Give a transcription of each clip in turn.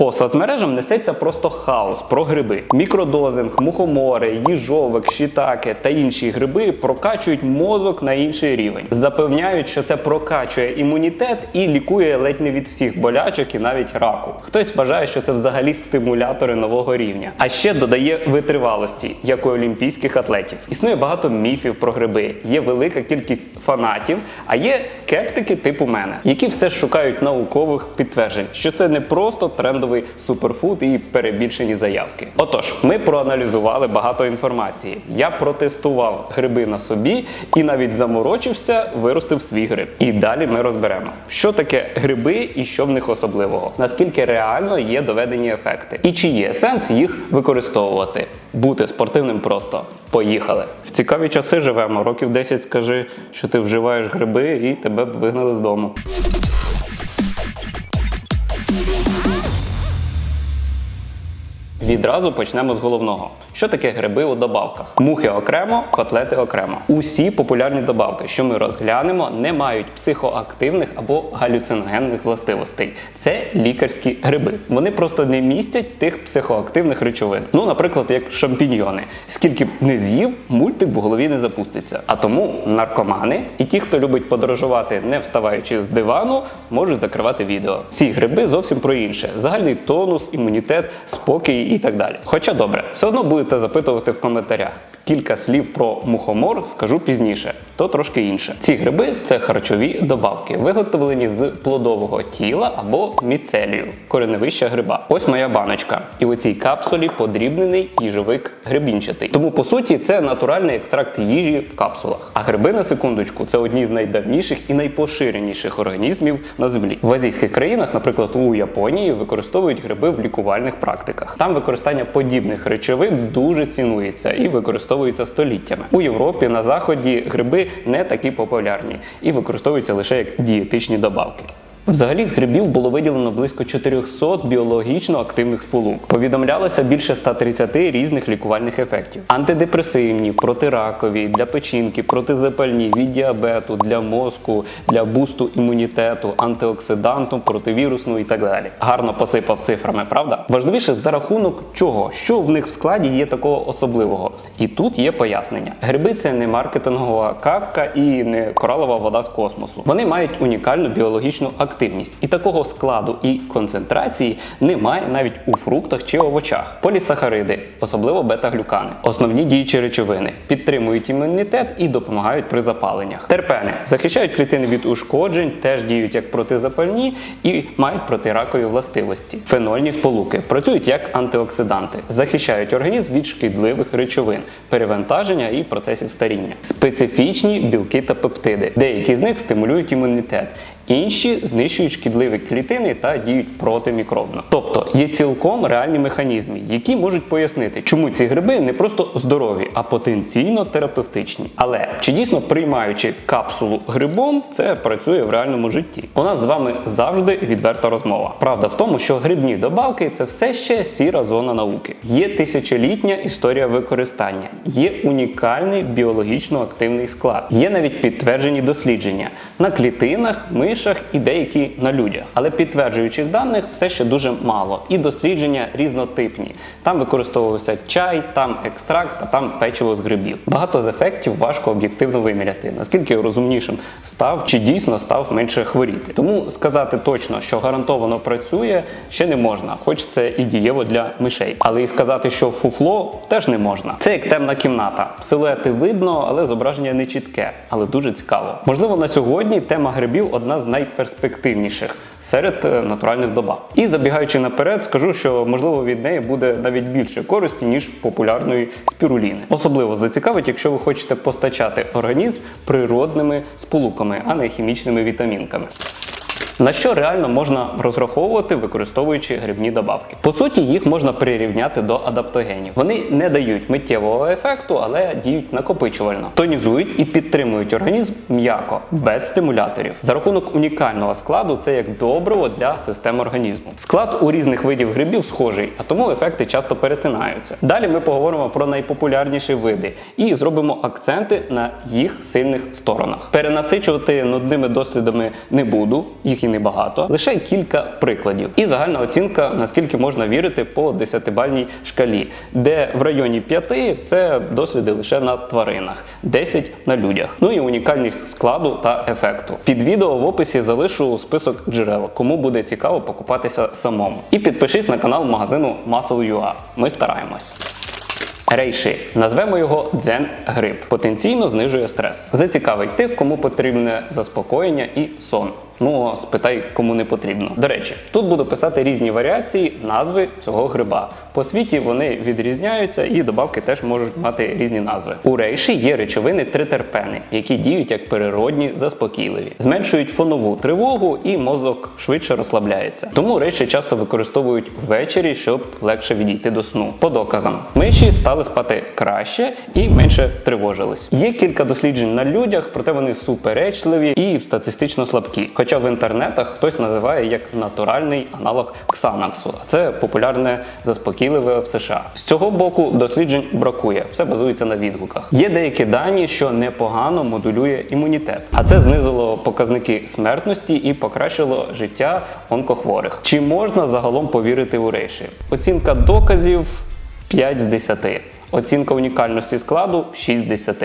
По соцмережам несеться просто хаос про гриби. Мікродозинг, мухомори, їжовик, шітаки та інші гриби прокачують мозок на інший рівень. Запевняють, що це прокачує імунітет і лікує ледь не від всіх болячок і навіть раку. Хтось вважає, що це взагалі стимулятори нового рівня, а ще додає витривалості, як у олімпійських атлетів. Існує багато міфів про гриби. Є велика кількість фанатів, а є скептики типу мене, які все ж шукають наукових підтверджень, що це не просто трендовий суперфуд і перебільшені заявки. Отож, ми проаналізували багато інформації. Я протестував гриби на собі і навіть заморочився, виростив свій гриб. І далі ми розберемо, що таке гриби і що в них особливого, наскільки реально є доведені ефекти, і чи є сенс їх використовувати. Бути спортивним просто. Поїхали. В цікаві часи живемо. Років 10 скажи, що ти вживаєш гриби, і тебе б вигнали з дому. Відразу почнемо з головного. Що таке гриби у добавках? Мухи окремо, котлети окремо. Усі популярні добавки, що ми розглянемо, не мають психоактивних або галюциногенних властивостей. Це лікарські гриби. Вони просто не містять тих психоактивних речовин. Ну, наприклад, як шампіньйони. Скільки б не з'їв, мультик в голові не запуститься. А тому наркомани і ті, хто любить подорожувати, не вставаючи з дивану, можуть закривати відео. Ці гриби зовсім про інше: загальний тонус, імунітет, спокій і так далі. Хоча добре, все одно будете запитувати в коментарях. Кілька слів про мухомор скажу пізніше, то трошки інше. Ці гриби це харчові добавки, виготовлені з плодового тіла або міцелію, кореневища гриба. Ось моя баночка. І у цій капсулі подрібнений їжовик грибінчатий. Тому по суті це натуральний екстракт їжі в капсулах. А гриби на секундочку це одні з найдавніших і найпоширеніших організмів на землі. В азійських країнах, наприклад, у Японії, використовують гриби в лікувальних практиках. Там використання подібних речовин дуже цінується і використовується століттями. У Європі на заході гриби не такі популярні і використовуються лише як дієтичні добавки. Взагалі з грибів було виділено близько 400 біологічно активних сполук. Повідомлялося більше 130 різних лікувальних ефектів: антидепресивні, протиракові, для печінки, протизапальні, від діабету, для мозку, для бусту імунітету, антиоксиданту, противірусну і так далі. Гарно посипав цифрами, правда? Важливіше за рахунок чого, що в них в складі є такого особливого. І тут є пояснення: гриби це не маркетингова казка і не коралова вода з космосу. Вони мають унікальну біологічну активність, і такого складу і концентрації немає навіть у фруктах чи овочах. Полісахариди, особливо бета-глюкани, основні діючі речовини, підтримують імунітет і допомагають при запаленнях. Терпени захищають клітини від ушкоджень, теж діють як протизапальні і мають протиракові властивості. Фенольні сполуки працюють як антиоксиданти, захищають організм від шкідливих речовин, перевантаження і процесів старіння. Специфічні білки та пептиди. Деякі з них стимулюють імунітет. Інші знищують шкідливі клітини та діють протимікробно. Тобто є цілком реальні механізми, які можуть пояснити, чому ці гриби не просто здорові, а потенційно терапевтичні. Але чи дійсно приймаючи капсулу грибом, це працює в реальному житті? У нас з вами завжди відверта розмова. Правда в тому, що грибні добавки це все ще сіра зона науки. Є тисячолітня історія використання, є унікальний біологічно активний склад, є навіть підтверджені дослідження на клітинах, мишах і деякі на людях. Але підтверджуючих даних все ще дуже мало. І дослідження різнотипні. Там використовувався чай, там екстракт, а там печиво з грибів. Багато з ефектів важко об'єктивно виміряти, наскільки розумнішим став чи дійсно став менше хворіти. Тому сказати точно, що гарантовано працює, ще не можна, хоч це і дієво для мишей. Але і сказати, що фуфло теж не можна. Це як темна кімната. Силуети видно, але зображення не чітке, але дуже цікаво. Можливо, на сьогодні тема грибів одна з найперспективніших серед е, натуральних добав. І забігаючи наперед, скажу, що можливо від неї буде навіть більше користі, ніж популярної спіруліни. Особливо зацікавить, якщо ви хочете постачати організм природними сполуками, а не хімічними вітамінками. На що реально можна розраховувати, використовуючи грибні добавки? По суті, їх можна прирівняти до адаптогенів. Вони не дають миттєвого ефекту, але діють накопичувально, тонізують і підтримують організм м'яко, без стимуляторів. За рахунок унікального складу, це як добриво для систем організму. Склад у різних видів грибів схожий, а тому ефекти часто перетинаються. Далі ми поговоримо про найпопулярніші види і зробимо акценти на їх сильних сторонах. Перенасичувати нудними дослідами не буду, їх небагато, лише кілька прикладів. І загальна оцінка, наскільки можна вірити по 10-бальній шкалі, де в районі 5 це досліди лише на тваринах, 10 на людях. Ну і унікальність складу та ефекту. Під відео в описі залишу список джерел, кому буде цікаво покупатися самому. І підпишись на канал магазину Muscle.ua. Ми стараємось. Рейши назвемо його дзен гриб. Потенційно знижує стрес. Зацікавить тих, кому потрібне заспокоєння і сон. Ну, спитай, кому не потрібно. До речі, тут буду писати різні варіації назви цього гриба. По світі вони відрізняються і добавки теж можуть мати різні назви. У рейші є речовини тритерпени, які діють як природні заспокійливі, зменшують фонову тривогу і мозок швидше розслабляється. Тому рейші часто використовують ввечері, щоб легше відійти до сну. По доказам, миші стали спати краще і менше тривожились. Є кілька досліджень на людях, проте вони суперечливі і статистично слабкі. Хоча в інтернетах хтось називає як натуральний аналог ксанаксу, а це популярне заспокійливе в США. З цього боку досліджень бракує, все базується на відгуках. Є деякі дані, що непогано модулює імунітет, а це знизило показники смертності і покращило життя онкохворих. Чи можна загалом повірити у рейші? Оцінка доказів 5 з 10. Оцінка унікальності складу 6 з 10.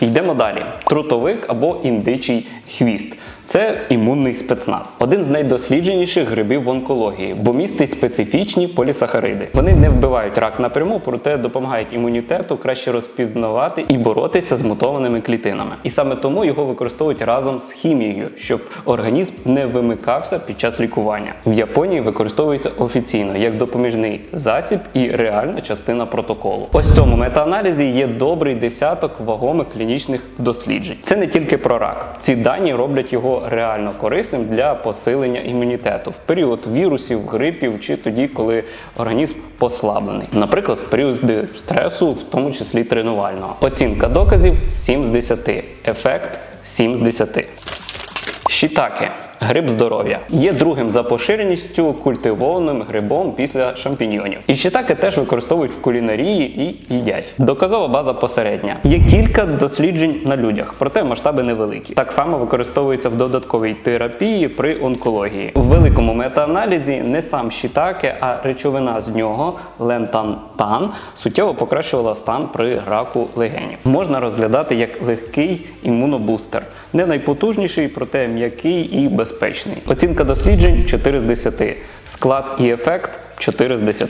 Йдемо далі. Трутовик або індичий хвіст. Це імунний спецназ, один з найдослідженіших грибів в онкології, бо містить специфічні полісахариди. Вони не вбивають рак напряму, проте допомагають імунітету краще розпізнавати і боротися з мутованими клітинами. І саме тому його використовують разом з хімією, щоб організм не вимикався під час лікування. В Японії використовується офіційно як допоміжний засіб і реальна частина протоколу. Ось в цьому метааналізі є добрий десяток вагомих клінічних досліджень. Це не тільки про рак. Ці дані роблять його реально корисним для посилення імунітету в період вірусів, грипів чи тоді, коли організм послаблений. Наприклад, в період стресу, в тому числі тренувального. Оцінка доказів 7 з 10. Ефект 7 з 10. Шітаке. Гриб здоров'я є другим за поширеністю культивованим грибом після шампіньйонів. І щитаки теж використовують в кулінарії і їдять. Доказова база посередня. Є кілька досліджень на людях, проте масштаби невеликі. Так само використовується в додатковій терапії при онкології. У великому метааналізі не сам щитаке, а речовина з нього лентантан суттєво покращувала стан при раку легенів. Можна розглядати як легкий імунобустер, не найпотужніший, проте м'який і безпечний. Оцінка досліджень 4 з 10. Склад і ефект 4 з 10.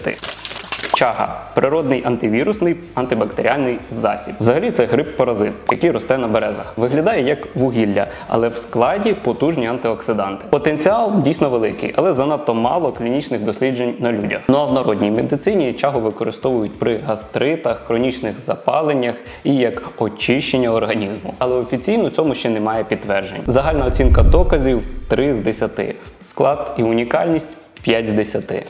Чага природний антивірусний антибактеріальний засіб. Взагалі це гриб-паразит, який росте на березах. Виглядає як вугілля, але в складі потужні антиоксиданти. Потенціал дійсно великий, але занадто мало клінічних досліджень на людях. Ну а в народній медицині чагу використовують при гастритах, хронічних запаленнях і як очищення організму. Але офіційно цьому ще немає підтверджень. Загальна оцінка доказів 3 з 10. Склад і унікальність 5 з 10.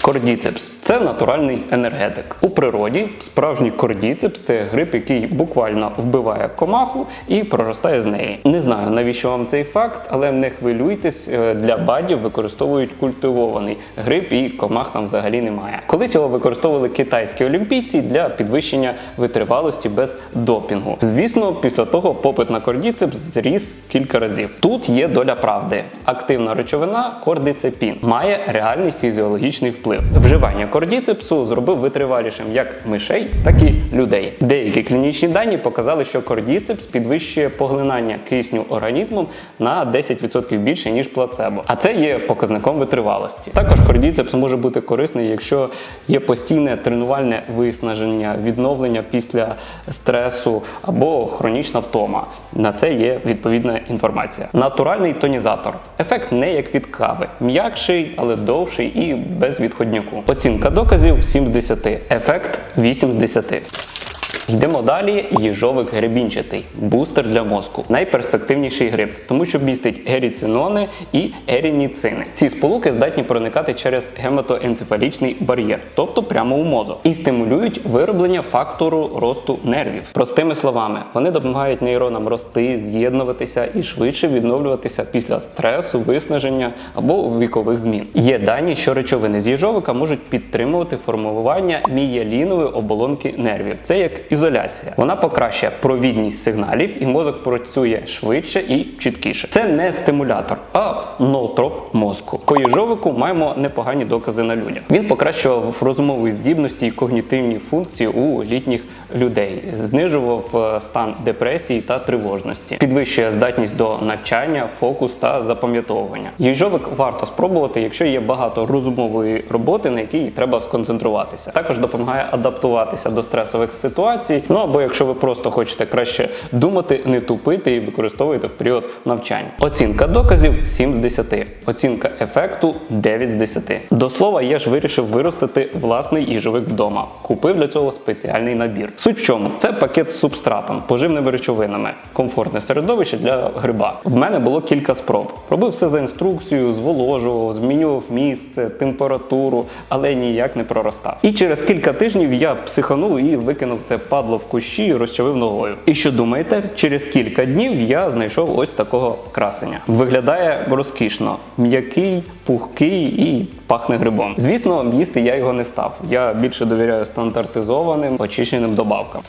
Кордіцепс це натуральний енергетик. У природі справжній кордіцепс це гриб, який буквально вбиває комаху і проростає з неї. Не знаю навіщо вам цей факт, але не хвилюйтесь, е, для бадів використовують культивований гриб і комах там взагалі немає. Колись його використовували китайські олімпійці для підвищення витривалості без допінгу. Звісно, після того попит на кордіцепс зріс кілька разів. Тут є доля правди. Активна речовина кордицепін має реальний фізіологічний вплив. Вживання кордіцепсу зробив витривалішим як мишей, так і людей. Деякі клінічні дані показали, що кордіцепс підвищує поглинання кисню організмом на 10% більше ніж плацебо. А це є показником витривалості. Також кордіцепс може бути корисний, якщо є постійне тренувальне виснаження, відновлення після стресу або хронічна втома. На це є відповідна інформація. Натуральний тонізатор. Ефект не як від кави, м'якший, але довший і без відходняку. Оцінка доказів 7 з 10. Ефект 8 з 10. Йдемо далі. Їжовик гребінчатий бустер для мозку. Найперспективніший гриб, тому що містить геріцинони і ерініцини. Ці сполуки здатні проникати через гематоенцефалічний бар'єр, тобто прямо у мозок, і стимулюють вироблення фактору росту нервів. Простими словами, вони допомагають нейронам рости, з'єднуватися і швидше відновлюватися після стресу, виснаження або вікових змін. Є дані, що речовини з їжовика можуть підтримувати формування мієлінової оболонки нервів. Це як ізоляція. Вона покращує провідність сигналів, і мозок працює швидше і чіткіше. Це не стимулятор, а ноутроп мозку. По їжовику маємо непогані докази на людях. Він покращував розумові здібності і когнітивні функції у літніх людей, знижував е, стан депресії та тривожності, підвищує здатність до навчання, фокус та запам'ятовування. Їжовик варто спробувати, якщо є багато розумової роботи, на якій треба сконцентруватися. Також допомагає адаптуватися до стресових ситуацій. Ну або якщо ви просто хочете краще думати, не тупити і використовуєте в період навчання. Оцінка доказів 7 з 10. Оцінка ефекту 9 з 10. До слова, я ж вирішив виростити власний їжовик вдома. Купив для цього спеціальний набір. Суть в чому? Це пакет з субстратом, поживними речовинами, комфортне середовище для гриба. В мене було кілька спроб. Робив все за інструкцією, зволожував, змінював місце, температуру, але ніяк не проростав. І через кілька тижнів я психанув і викинув це падло в кущі і розчавив ногою. І що думаєте? Через кілька днів я знайшов ось такого красення. Виглядає розкішно, м'який, пухкий і пахне грибом. Звісно, їсти я його не став. Я більше довіряю стандартизованим очищеним добавкам.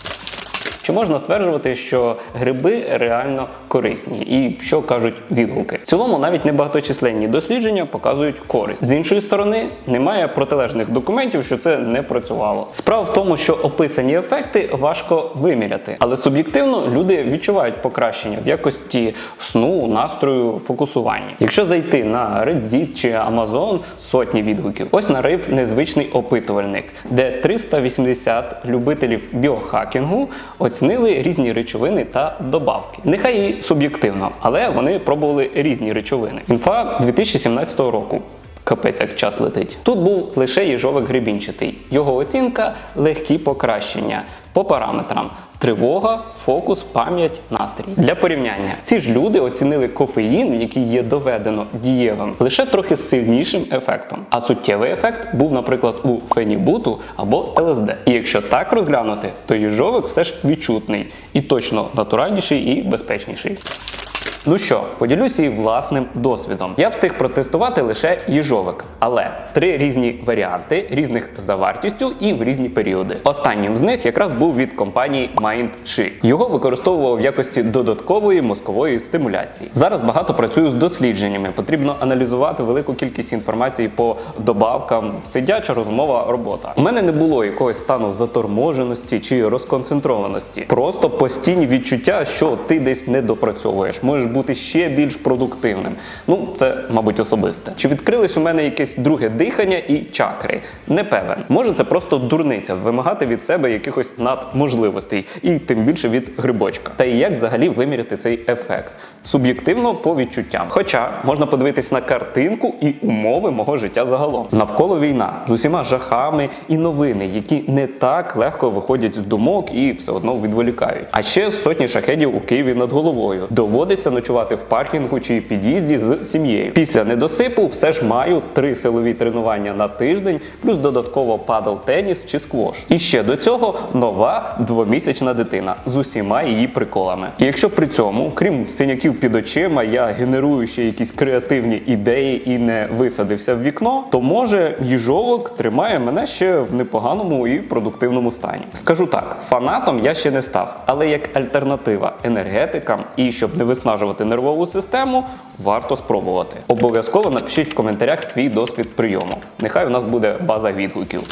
Чи можна стверджувати, що гриби реально корисні, і що кажуть відгуки? В цілому навіть небагаточисленні дослідження показують користь. З іншої сторони, немає протилежних документів, що це не працювало. Справа в тому, що описані ефекти важко виміряти, але суб'єктивно люди відчувають покращення в якості сну, настрою, фокусування. Якщо зайти на Reddit чи Amazon, сотні відгуків. Ось нарив незвичний опитувальник, де 380 любителів біохакінгу оцінили різні речовини та добавки. Нехай і суб'єктивно, але вони пробували різні речовини. Інфа 2017 року. Капець, як час летить. Тут був лише їжовик грибінчатий. Його оцінка легкі покращення по параметрам. Тривога, фокус, пам'ять, настрій. Для порівняння, ці ж люди оцінили кофеїн, який є доведено дієвим, лише трохи сильнішим ефектом. А суттєвий ефект був, наприклад, у фенібуту або ЛСД. І якщо так розглянути, то їжовик все ж відчутний і точно натуральніший і безпечніший. Ну що, поділюся і власним досвідом. Я встиг протестувати лише їжовик, але три різні варіанти, різних за вартістю і в різні періоди. Останнім з них якраз був від компанії MindShi. Його використовував в якості додаткової мозкової стимуляції. Зараз багато працюю з дослідженнями. Потрібно аналізувати велику кількість інформації по добавкам, сидяча розмова робота. У мене не було якогось стану заторможеності чи розконцентрованості. Просто постійні відчуття, що ти десь не допрацьовуєш, можеш бути ще більш продуктивним. Ну, це, мабуть, особисте. Чи відкрились у мене якесь друге дихання і чакри? Не певен. Може, це просто дурниця вимагати від себе якихось надможливостей, і тим більше від грибочка. Та і як взагалі виміряти цей ефект? Суб'єктивно по відчуттям. Хоча можна подивитись на картинку і умови мого життя загалом. Навколо війна з усіма жахами і новини, які не так легко виходять з думок і все одно відволікають. А ще сотні шахедів у Києві над головою. Доводиться ночувати в паркінгу чи під'їзді з сім'єю. Після недосипу все ж маю три силові тренування на тиждень, плюс додатково падал теніс чи сквош. І ще до цього нова двомісячна дитина з усіма її приколами. І якщо при цьому, крім синяків під очима, я генерую ще якісь креативні ідеї і не висадився в вікно, то може їжовок тримає мене ще в непоганому і продуктивному стані. Скажу так, фанатом я ще не став, але як альтернатива енергетикам і щоб не виснажувати нервову систему, варто спробувати. Обов'язково напишіть в коментарях свій досвід прийому. Нехай у нас буде база відгуків.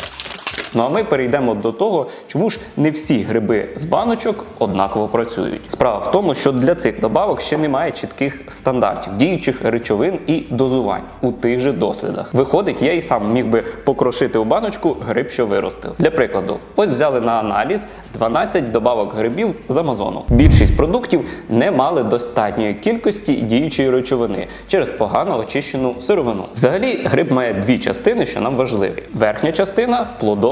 Ну а ми перейдемо до того, чому ж не всі гриби з баночок однаково працюють. Справа в тому, що для цих добавок ще немає чітких стандартів, діючих речовин і дозувань у тих же дослідах. Виходить, я і сам міг би покрошити у баночку гриб, що виростив. Для прикладу, ось взяли на аналіз 12 добавок грибів з Амазону. Більшість продуктів не мали достатньої кількості діючої речовини через погано очищену сировину. Взагалі, гриб має дві частини, що нам важливі: верхня частина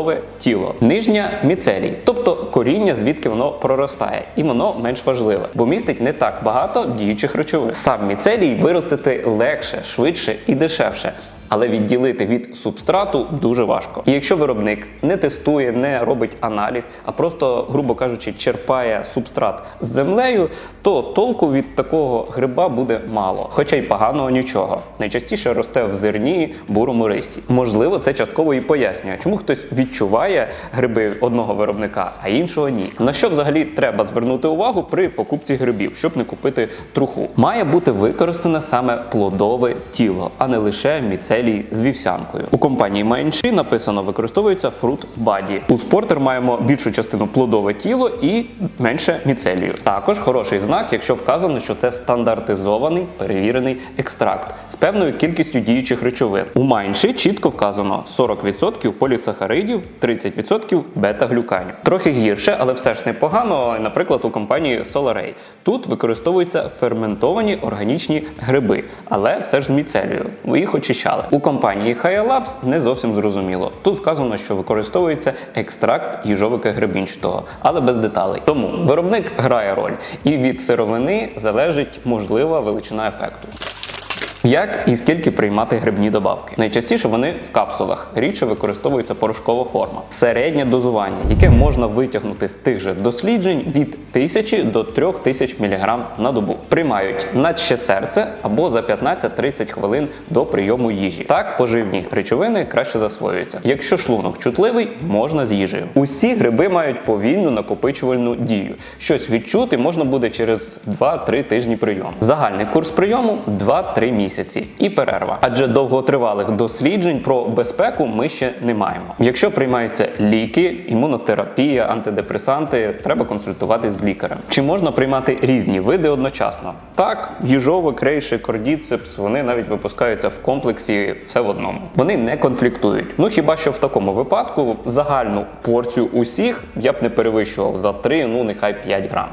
плодове тіло, нижня міцелій, тобто коріння, звідки воно проростає, і воно менш важливе, бо містить не так багато діючих речовин. Сам міцелій виростити легше, швидше і дешевше. Але відділити від субстрату дуже важко. І якщо виробник не тестує, не робить аналіз, а просто, грубо кажучи, черпає субстрат з землею, то толку від такого гриба буде мало. Хоча й поганого нічого. Найчастіше росте в зерні, бурому рисі. Можливо, це частково і пояснює, чому хтось відчуває гриби одного виробника, а іншого ні. На що взагалі треба звернути увагу при покупці грибів, щоб не купити труху? Має бути використане саме плодове тіло, а не лише міцелій з вівсянкою. У компанії Майнші написано використовується фрут баді. У спортер маємо більшу частину плодове тіло і менше міцелію. Також хороший знак, якщо вказано, що це стандартизований перевірений екстракт з певною кількістю діючих речовин. У Майнші чітко вказано 40% полісахаридів, 30% бета-глюканів. Трохи гірше, але все ж непогано. Наприклад, у компанії Solaray. Тут використовуються ферментовані органічні гриби, але все ж з міцелію. Ви їх очищали. У компанії Haya Labs не зовсім зрозуміло. Тут вказано, що використовується екстракт їжовика гребінчатого, але без деталей. Тому виробник грає роль, і від сировини залежить можлива величина ефекту. Як і скільки приймати грибні добавки? Найчастіше вони в капсулах, рідше використовується порошкова форма. Середнє дозування, яке можна витягнути з тих же досліджень від 1000 до 3000 мг на добу. Приймають наче серце або за 15-30 хвилин до прийому їжі. Так поживні речовини краще засвоюються. Якщо шлунок чутливий, можна з їжею. Усі гриби мають повільну накопичувальну дію. Щось відчути можна буде через 2-3 тижні прийому. Загальний курс прийому 2-3 місяці і перерва. Адже довготривалих досліджень про безпеку ми ще не маємо. Якщо приймаються ліки, імунотерапія, антидепресанти, треба консультуватись з лікарем. Чи можна приймати різні види одночасно? Так, їжовик, рейши, кордіцепс, вони навіть випускаються в комплексі все в одному. Вони не конфліктують. Ну хіба що в такому випадку загальну порцію усіх я б не перевищував за 3, ну нехай 5 грам.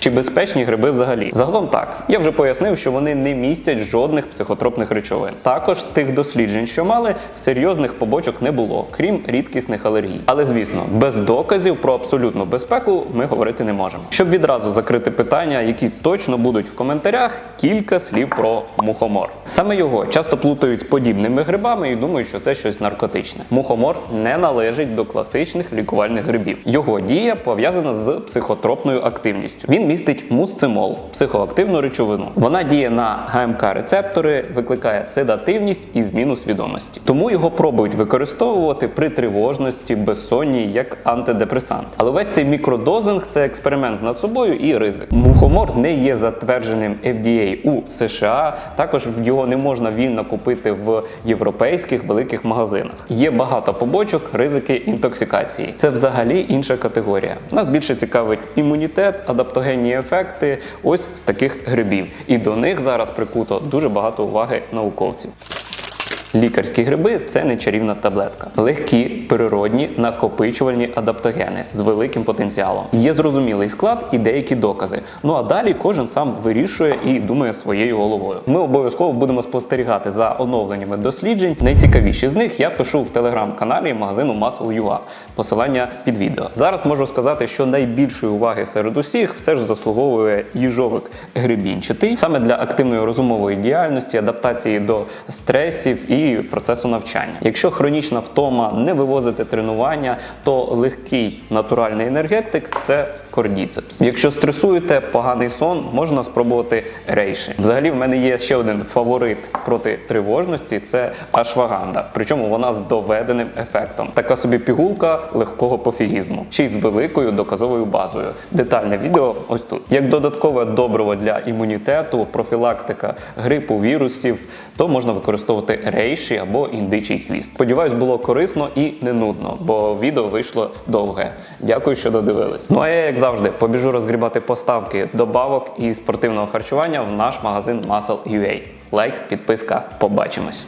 Чи безпечні гриби взагалі? Загалом так. Я вже пояснив, що вони не містять жодних психотропних речовин. Також з тих досліджень, що мали, серйозних побочок не було, крім рідкісних алергій. Але звісно, без доказів про абсолютну безпеку ми говорити не можемо. Щоб відразу закрити питання, які точно будуть в коментарях, кілька слів про мухомор. Саме його часто плутають з подібними грибами і думають, що це щось наркотичне. Мухомор не належить до класичних лікувальних грибів. Його дія пов'язана з психотропною активністю. Він містить мусцимол, психоактивну речовину. Вона діє на ГМК-рецептори, викликає седативність і зміну свідомості. Тому його пробують використовувати при тривожності, безсонні як антидепресант. Але весь цей мікродозинг це експеримент над собою і ризик. Мухомор не є затвердженим FDA у США. Також його не можна вільно купити в європейських великих магазинах. Є багато побочок, ризики інтоксикації. Це взагалі інша категорія. Нас більше цікавить імунітет, адаптогенні ефекти ось з таких грибів. І до них зараз прикуто дуже багато уваги науковців. Лікарські гриби це не чарівна таблетка. Легкі, природні, накопичувальні адаптогени з великим потенціалом. Є зрозумілий склад і деякі докази. Ну а далі кожен сам вирішує і думає своєю головою. Ми обов'язково будемо спостерігати за оновленнями досліджень. Найцікавіші з них я пишу в телеграм-каналі магазину Muscle.ua. Посилання під відео. Зараз можу сказати, що найбільшої уваги серед усіх все ж заслуговує їжовик грибінчатий саме для активної розумової діяльності, адаптації до стресів і процесу навчання. Якщо хронічна втома не вивозити тренування, то легкий натуральний енергетик це кордіцепс. Якщо стресуєте, поганий сон, можна спробувати рейші. Взагалі, в мене є ще один фаворит проти тривожності це ашваганда. Причому вона з доведеним ефектом. Така собі пігулка легкого пофігізму, ще й з великою доказовою базою. Детальне відео ось тут. Як додаткове добриво для імунітету, профілактика грипу, вірусів, то можна використовувати рейші або індичий хвіст. Сподіваюсь, було корисно і не нудно, бо відео вийшло довге. Дякую, що додивились. Ну а я, як завжди, побіжу розгрібати поставки добавок і спортивного харчування в наш магазин Muscle.ua. Лайк, підписка, побачимось.